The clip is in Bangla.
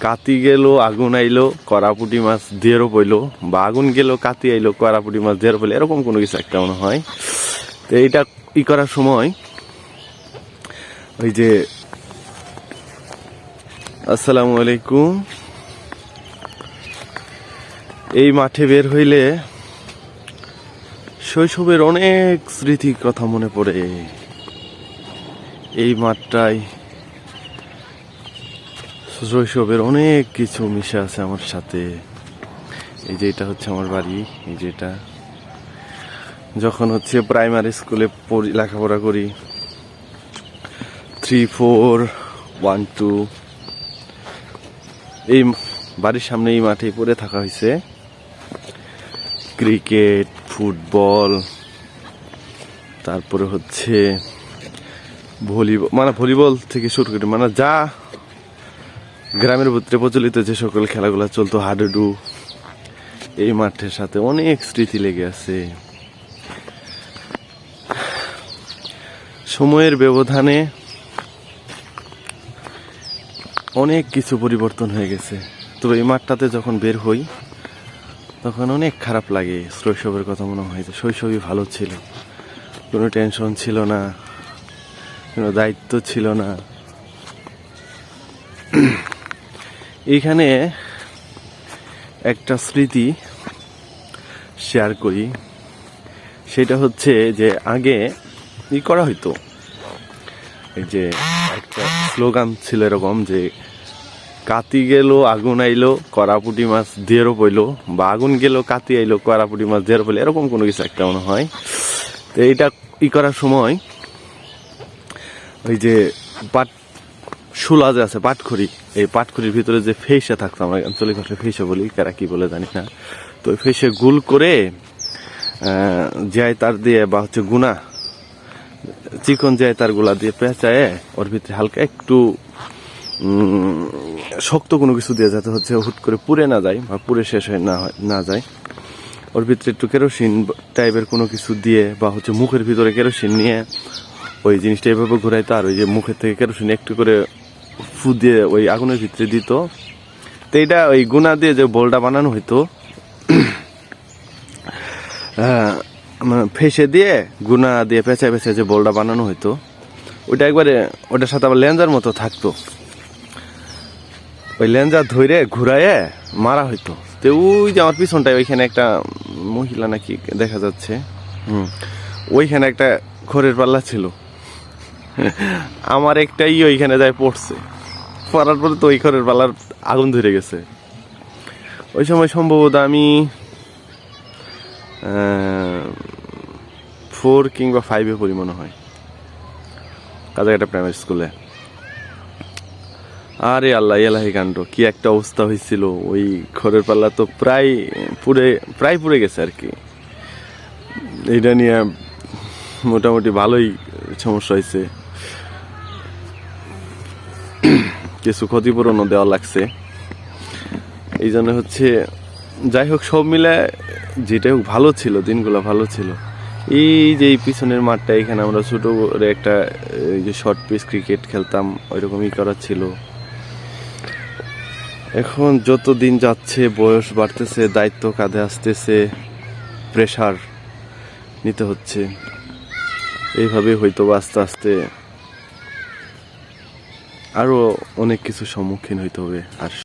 কাতি গেল, আগুন আইলো করাপুটি মাছ দেড়ও পইলো। বা আগুন গেল, কাতি আইলো করাপুটি মাছ দেড়ও পইলো, এরকম কোনো কিছু একটা মনে হয়। তো এইটা ই করার সময় ওই যে, আসসালামু আলাইকুম। এই মাঠে বের হইলে শৈশবের অনেক স্মৃতির কথা মনে পড়ে। এই মাঠটায় শৈশবের অনেক কিছু মিশে আছে আমার সাথে। এই যে এটা হচ্ছে আমার বাড়ি, এই যে এটা। যখন হচ্ছে প্রাইমারি স্কুলে পড়ি, লেখাপড়া করি। থ্রি ফোর ওয়ান টু এই বাড়ির সামনে এই মাঠে পড়ে থাকা হয়েছে। ক্রিকেট, ফুটবল, তারপরে হচ্ছে ভলিবল মানে ভলিবল থেকে শুরু করে মানে যা গ্রামের ভিতরে প্রচলিত যে সকল খেলাগুলো চলতো, হাডুডু, এই মাঠের সাথে অনেক স্মৃতি লেগে আছে। সময়ের ব্যবধানে অনেক কিছু পরিবর্তন হয়ে গেছে। তবে এই মাঠটাতে যখন বের হই, তখন অনেক খারাপ লাগে। শৈশবের কথা মনে হয় যে শৈশবই ভালো ছিল। কোনো টেনশন ছিল না, কোনো দায়িত্ব ছিল না। এইখানে একটা স্মৃতি শেয়ার করি। সেটা হচ্ছে যে আগে ই করা হইতো। এই যে একটা স্লোগান ছিল এরকম যে, কাতি গেল, আগুন আইলো করাপুটি মাছ দেড়ও পইলো বা আগুন গেল, কাতি আইলো করাপুটি মাছ দেড়ও পইলো। এরকম কোনো কিছু একটা মনে হয়। তো এইটা ই করার সময় ওই যে পাট শুলা যে আছে পাটখড়ি এই পাটখড়ির ভিতরে যে ফেসে থাকতো আমরা, আঞ্চলিক ভাষায় ফেসে বলি, কারা কি বলে জানি না। তো ওই ফেসে গুল করে জিয়াই তার দিয়ে বা হচ্ছে গুনা, চিকন জিয়াই তারগুলা দিয়ে পেঁচায়, ওর ভিতরে হালকা একটু শক্ত কোনো কিছু দিয়ে যাতে হচ্ছে হুট করে পুড়ে না যায় বা পুড়ে শেষ হয়ে না হয়- না যায়। ওর ভিতরে একটু কেরোসিন টাইপের কোনো কিছু দিয়ে বা হচ্ছে মুখের ভিতরে কেরোসিন নিয়ে, ওই জিনিসটা এভাবে ঘুরাইতো, আর ওই যে মুখের থেকে কেরোসিন একটু করে ফু দিয়ে ওই আগুনের ভিতরে দিত। তো এটা ওই গুনা দিয়ে যে বোলটা বানানো হইতো আহ, মানে ফেসে দিয়ে গুনা দিয়ে পেঁচায় পেঁচায় যে বোলটা বানানো হইতো ওইটা একবারে ওটার সাথে আবার লেঞ্জার মতো থাকতো। ওই লেঞ্জা ধরে ঘুরায়ে মারা হইতো। তো ওই যে আমার পিছনটায় ওইখানে একটা মহিলা নাকি দেখা যাচ্ছে হুম ওইখানে একটা খড়ের পাল্লা ছিল। আমার একটাই ওইখানে যায় পড়ছে। পড়ার পরে তো ওই খড়ের পাল্লার আগুন ধরে গেছে। ওই সময় সম্ভবত আমি ফোর কিংবা ফাইভে পড়ি মনে হয়। কাজাঘাটা প্রাইমারি স্কুলে আরে আল্লাহ, এলাহি কাণ্ড, কি একটা অবস্থা হয়েছিল। ওই খড়ের পাল্লা তো প্রায় পুড়ে প্রায় পুড়ে গেছে আর কি। এইটা নিয়ে মোটামুটি ভালোই সমস্যা হয়েছে। কিছু ক্ষতিপূরণও দেওয়া লাগছে। এই জন্য হচ্ছে, যাই হোক, সব মিলে যেটাই হোক, ভালো ছিল, দিনগুলো ভালো ছিল। এই যে এই পিছনের মাঠটা, এখানে আমরা ছোটো করে একটা যে শর্ট পিচ ক্রিকেট খেলতাম, ওইরকমই করা ছিল। এখন যত দিন যাচ্ছে, বয়স বাড়তেছে, দায়িত্ব কাঁধে আসতেছে প্রেশার নিতে হচ্ছে। এইভাবে হয়তো আস্তে আস্তে আরও অনেক কিছু সম্মুখীন হইতে হবে আর